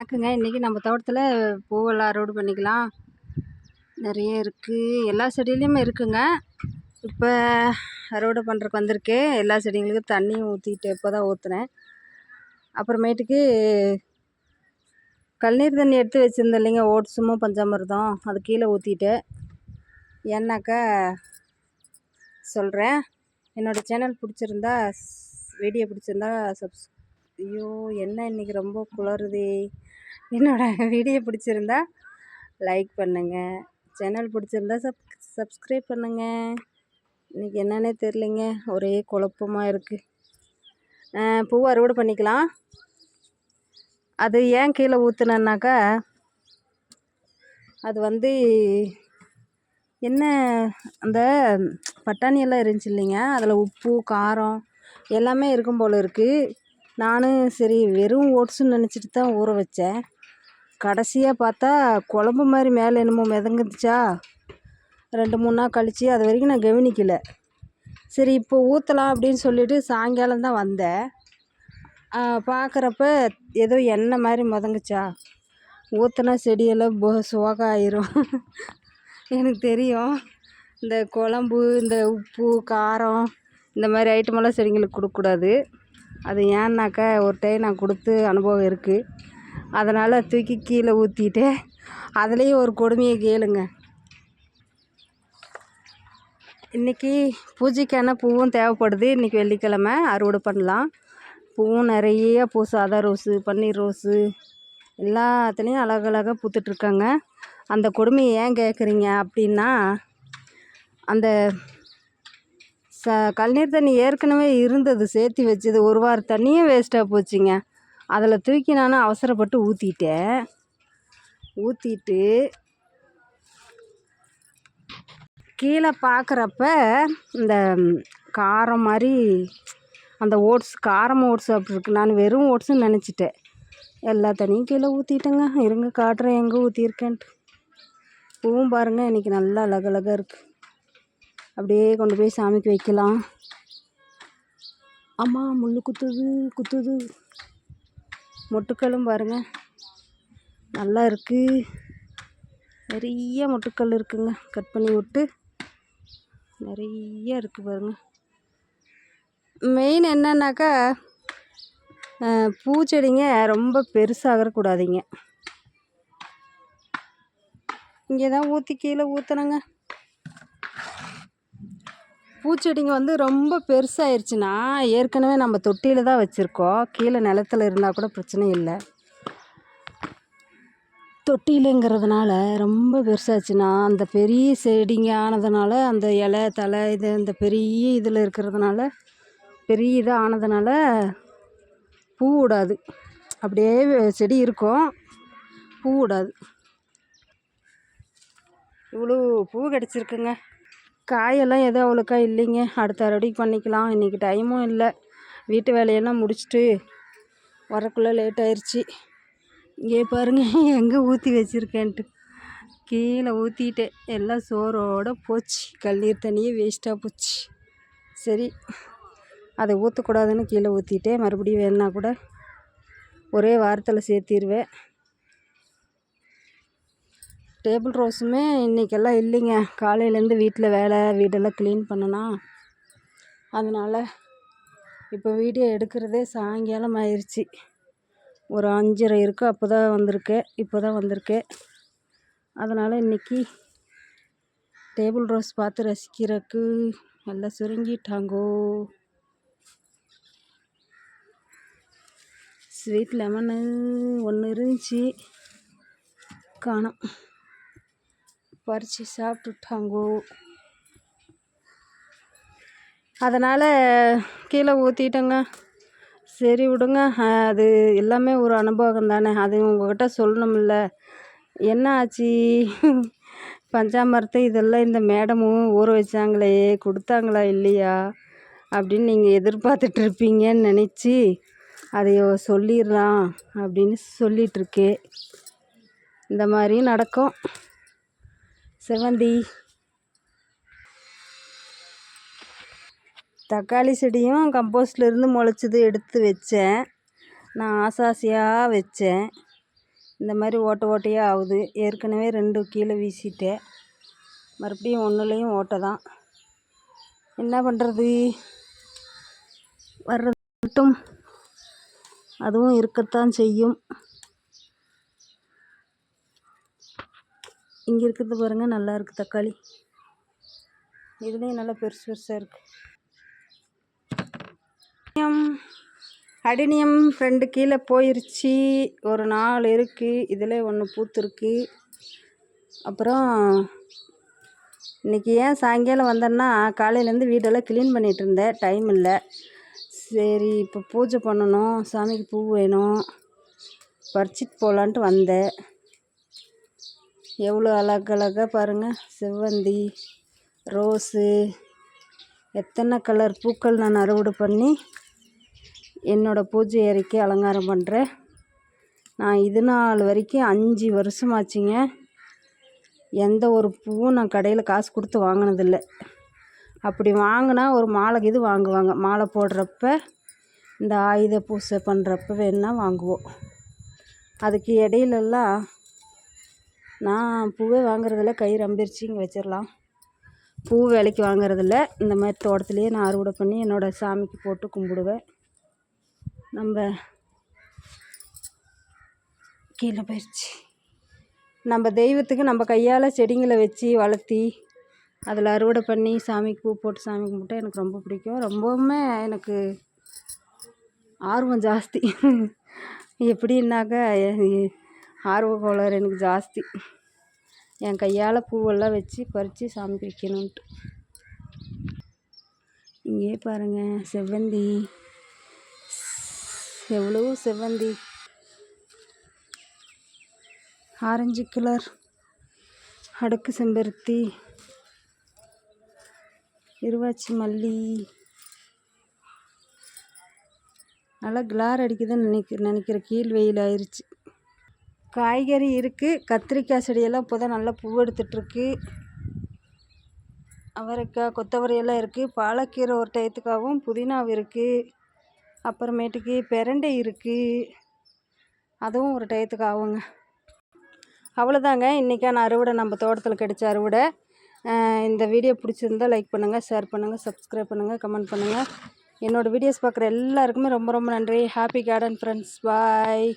வணக்கங்க இன்றைக்கி நம்ம தோட்டத்தில் பூவெல்லாம் அறுவடை பண்ணிக்கலாம். நிறைய இருக்குது எல்லா செடியிலையுமே இருக்குங்க. இப்போ அறுவடை பண்ணுறக்கு வந்திருக்கு. எல்லா செடிங்களுக்கும் தண்ணியும் ஊற்றிட்டு இப்போ தான் ஊற்றுனேன் அப்புறமேட்டுக்கு கல்நீர் தண்ணி எடுத்து வச்சுருந்தேன் இல்லைங்க. ஓட்ஸுமும் பஞ்சாமிர்தம் அது கீழே ஊற்றிட்டேன் ஏன்னாக்கா சொல்கிறேன் என்னோடய சேனல் பிடிச்சிருந்தா வீடியோ பிடிச்சிருந்தா சப்ஸ் ஐயோ என்ன இன்றைக்கி ரொம்ப குளறுதே என்னோடய வீடியோ பிடிச்சிருந்தா லைக் பண்ணுங்கள் சேனல் பிடிச்சிருந்தா சப் சப்ஸ்கிரைப் பண்ணுங்கள் இன்றைக்கி என்னன்னே தெரிலிங்க ஒரே குழப்பமாக இருக்குது பூ அறுவடை பண்ணிக்கலாம். அது ஏன் கீழே ஊற்றுனேன்னாக்கா அது வந்து என்ன அந்த பட்டாணி எல்லாம் இருந்துச்சு இல்லைங்க. அதில் உப்பு காரம் எல்லாமே இருக்கும் போல் இருக்குது நானும் சரி வெறும் ஓட்ஸுன்னு நினச்சிட்டு தான் ஊற வச்சேன். கடைசியாக பார்த்தா குழம்பு மாதிரி மேலே என்னமோ மிதங்குச்சா ரெண்டு மூணு நாள் கழித்து அது வரைக்கும் நான் கவனிக்கலை. சரி இப்போ ஊற்றலாம் அப்படின்னு சொல்லிட்டு சாயங்காலம் தான் வந்தேன். பார்க்குறப்ப ஏதோ எண்ணெய் மாதிரி மிதங்குச்சா ஊற்றினா செடியெல்லாம் போ சோகம் ஆயிரும் எனக்கு தெரியும். இந்த குழம்பு இந்த உப்பு காரம் இந்த மாதிரி ஐட்டமெல்லாம் செடிங்களுக்கு கொடுக்கக்கூடாது. அது ஏன்னாக்கா ஒரு டைம் நான் கொடுத்து அனுபவம் இருக்குது அதனால் தூக்கி கீழே ஊற்றிட்டு அதுலேயும் ஒரு கொடுமையை கேளுங்க. இன்றைக்கி பூஜைக்கான பூவும் தேவைப்படுது. இன்றைக்கி வெள்ளிக்கிழமை அறுவடை பண்ணலாம். பூவும் நிறைய பூ சாதா ரோஸு பன்னீர் ரோஸு எல்லாத்துலேயும் அழகழகாக பூத்துட்ருக்காங்க அந்த கொடுமையை ஏன் கேட்குறீங்க அப்படின்னா அந்த ச கழநீர் தண்ணி ஏற்கனவே இருந்தது சேர்த்தி வச்சது. ஒரு வாரம் தண்ணியும் வேஸ்ட்டாக போச்சுங்க. அதில் தூக்கி நான் அவசரப்பட்டு ஊற்றிட்டேன் ஊற்றிட்டு கீழே பார்க்குறப்ப இந்த காரம் மாதிரி அந்த ஓட்ஸ் காரம் ஓட்ஸ் அப்படி இருக்குது நான் வெறும் ஓட்ஸுன்னு நினச்சிட்டேன். எல்லா தண்ணியும் கீழே ஊற்றிட்டேங்க இருங்க காட்டுறேன் எங்கே ஊற்றிருக்கேன்ட்டு பூவும் பாருங்கள் இன்றைக்கி நல்லா அழகழகாக இருக்குது அப்படியே கொண்டு போய் சாமிக்கு வைக்கலாம். அம்மா முள் குத்துது குத்துது. மொட்டுக்களும் பாருங்கள் நல்லா இருக்குது நிறைய மொட்டுக்கள் இருக்குங்க. கட் பண்ணி விட்டு நிறைய இருக்குது பாருங்கள் மெயின் என்னன்னாக்கா பூச்செடிங்க ரொம்ப பெருசாகக்கூடாதுங்க இங்கே தான் ஊற்றி கீழே ஊற்றுனங்க பூச்செடிங்க வந்து ரொம்ப பெருசாகிருச்சுன்னா ஏற்கனவே நம்ம தொட்டியில் தான் வச்சுருக்கோம். கீழே நிலத்துல இருந்தால் கூட பிரச்சனை இல்லை. தொட்டிலுங்கிறதுனால ரொம்ப பெருசாச்சுன்னா அந்த பெரிய செடிங்க ஆனதுனால அந்த இலை தலை இது இந்த பெரிய இதில் இருக்கிறதுனால பெரிய இதாக ஆனதுனால பூ விடாது. அப்படியே செடி இருக்கும். பூ விடாது. இவ்வளோ பூ கிடச்சிருக்குங்க. காயெல்லாம் எதுவும் அவ்வளோக்கா இல்லைங்க. அடுத்த அறுவடைக்கு பண்ணிக்கலாம். இன்றைக்கி டைமும் இல்லை. வீட்டு வேலையெல்லாம் முடிச்சுட்டு வரக்குள்ளே லேட் ஆயிடுச்சு இங்கே பாருங்கள் எங்கே ஊற்றி வச்சுருக்கேன்ட்டு. கீழே ஊற்றிட்டேன் எல்லாம் சோறோடு போச்சு. கல்லீர் தண்ணியே வேஸ்ட்டாக போச்சு. சரி அதை ஊற்றக்கூடாதுன்னு கீழே ஊற்றிட்டேன் மறுபடியும் வேணுன்னா கூட ஒரே வாரத்தில் சேர்த்திருவேன். டேபிள் ரோஸுமே இன்றைக்கெல்லாம் இல்லைங்க. காலையிலேருந்து வீட்டில் வேலை வீடெல்லாம் க்ளீன் பண்ணனா. அதனால் இப்போ வீடியோ எடுக்கிறதே சாயங்காலம் ஆயிடுச்சு ஒரு அஞ்சரை இருக்கும் அப்போ தான் வந்திருக்கேன் இப்போ தான் வந்திருக்கேன் அதனால் இன்றைக்கி டேபிள் ரோஸ் பார்த்து ரசிக்கிறதுக்கு நல்லா சுருங்கிட்டாங்கோ. ஸ்வீட் லெமனு ஒன்று இருந்துச்சு. காணும். பறித்து சாப்பிட்டுட்டாங்கோ. அதனால் கீழே ஊற்றிட்டேங்க சரி விடுங்க. அது எல்லாமே ஒரு அனுபவம் தானே. அது உங்கள்கிட்ட சொல்லணும்ல. என்ன ஆச்சு? பஞ்சாமிர்தம் இதெல்லாம் இந்த மேடமும் ஊற வச்சாங்களே கொடுத்தாங்களா இல்லையா? அப்படின்னு நீங்கள் எதிர்பார்த்துட்ருப்பீங்கன்னு நினச்சி அதை சொல்லிடலாம் அப்படின்னு சொல்லிகிட்ருக்கே இந்த மாதிரியும் நடக்கும். செவ்வந்தி. தக்காளி செடியும் கம்போஸ்ட்லேருந்து முளைச்சது எடுத்து வச்சேன். நான் ஆசாசியாக வச்சேன். இந்த மாதிரி ஓட்டை ஓட்டையாக ஆகுது. ஏற்கனவே ரெண்டு கீழே வீசிட்டேன். மறுபடியும் ஒன்றுலேயும் ஓட்டை தான் என்ன பண்ணுறது வர்றது மட்டும். அதுவும் இருக்கத்தான் செய்யும். இங்கே இருக்கிறது பாருங்கள் நல்லா இருக்குது தக்காளி. இதுலேயும் நல்லா பெருசு பெருசாக இருக்குது அடினியம் ஃப்ரெண்டு கீழே போயிருச்சு. ஒரு நாலு இருக்குது இதில் ஒன்று பூத்துருக்கு. அப்புறம் இன்றைக்கி ஏன் சாயங்காலம் வந்தேன்னா காலையிலேருந்து வீடெல்லாம் க்ளீன் பண்ணிகிட்டு இருந்தேன். டைம் இல்லை. சரி இப்போ பூஜை பண்ணணும். சாமிக்கு பூ வேணும். பறிச்சிட்டு போகலான்ட்டு வந்தேன். எவ்வளோ அழகழகாக பாருங்கள் செவ்வந்தி ரோஸு எத்தனை கலர் பூக்கள் நான் அறுவடை பண்ணி என்னோடய பூஜை அறைக்கு அலங்காரம் பண்ணுறேன் நான் இது நாள் வரைக்கும் அஞ்சு வருஷமாச்சுங்க. எந்த ஒரு பூவும் நான் கடையில் காசு கொடுத்து வாங்கினதில்லை. அப்படி வாங்கினா ஒரு மாலை இது வாங்குவாங்க. மாலை போடுறப்ப இந்த ஆயுத பூஜை பண்ணுறப்ப வேணால் வாங்குவோம். அதுக்கு இடையிலெல்லாம் நான் பூவே வாங்குறதில்ல கை அம்பிரிச்சு இங்கே வச்சிடலாம் பூ விலைக்கு வாங்குறதில்ல. இந்த மாதிரி தோட்டத்துலேயே நான் அறுவடை பண்ணி என்னோடய சாமிக்கு போட்டு கும்பிடுவேன். நம்ம கீழே போயிடுச்சு நம்ம தெய்வத்துக்கு நம்ம கையால் செடிங்களை வச்சு வளர்த்தி அதில் அறுவடை பண்ணி சாமிக்கு பூ போட்டு சாமி கும்பிட்டா எனக்கு ரொம்ப பிடிக்கும். ரொம்பவுமே எனக்கு ஆர்வம் ஜாஸ்தி. எப்படின்னாக்கா ஆர்வ கோளாறு எனக்கு ஜாஸ்தி. என் கையால் பூவெல்லாம் வச்சு பறித்து சாமிக்கு வைக்கணுன்ட்டு இங்கே பாருங்கள் செவ்வந்தி. எவ்வளவோ செவ்வந்தி. ஆரஞ்சு கலர் அடுக்கு செம்பருத்தி இருவாச்சி மல்லி. நல்லா கிளார் அடிக்குதுன்னு நினைக்க நினைக்கிற கீழ் வெயில் ஆயிடுச்சு காய்கறி இருக்குது கத்திரிக்காய் செடியெல்லாம் இப்போ தான் நல்லா பூ எடுத்துகிட்ருக்கு அவரைக்காய் கொத்தவரை எல்லாம் இருக்குது பாலக்கீரை ஒரு டயத்துக்காகவும் புதினாவும் இருக்குது அப்புறமேட்டுக்கு பெரண்டை இருக்குது அதுவும் ஒரு டயத்துக்கு ஆகுங்க. அவ்வளோதாங்க. இன்றைக்கான அறுவடை. நம்ம தோட்டத்தில் கிடைச்ச அறுவடை. இந்த வீடியோ பிடிச்சிருந்தால் லைக் பண்ணுங்கள் ஷேர் பண்ணுங்கள் சப்ஸ்கிரைப் பண்ணுங்கள் கமெண்ட் பண்ணுங்கள் என்னோடய வீடியோஸ் பார்க்குற எல்லாருக்குமே ரொம்ப ரொம்ப நன்றி. Happy garden friends. பாய்.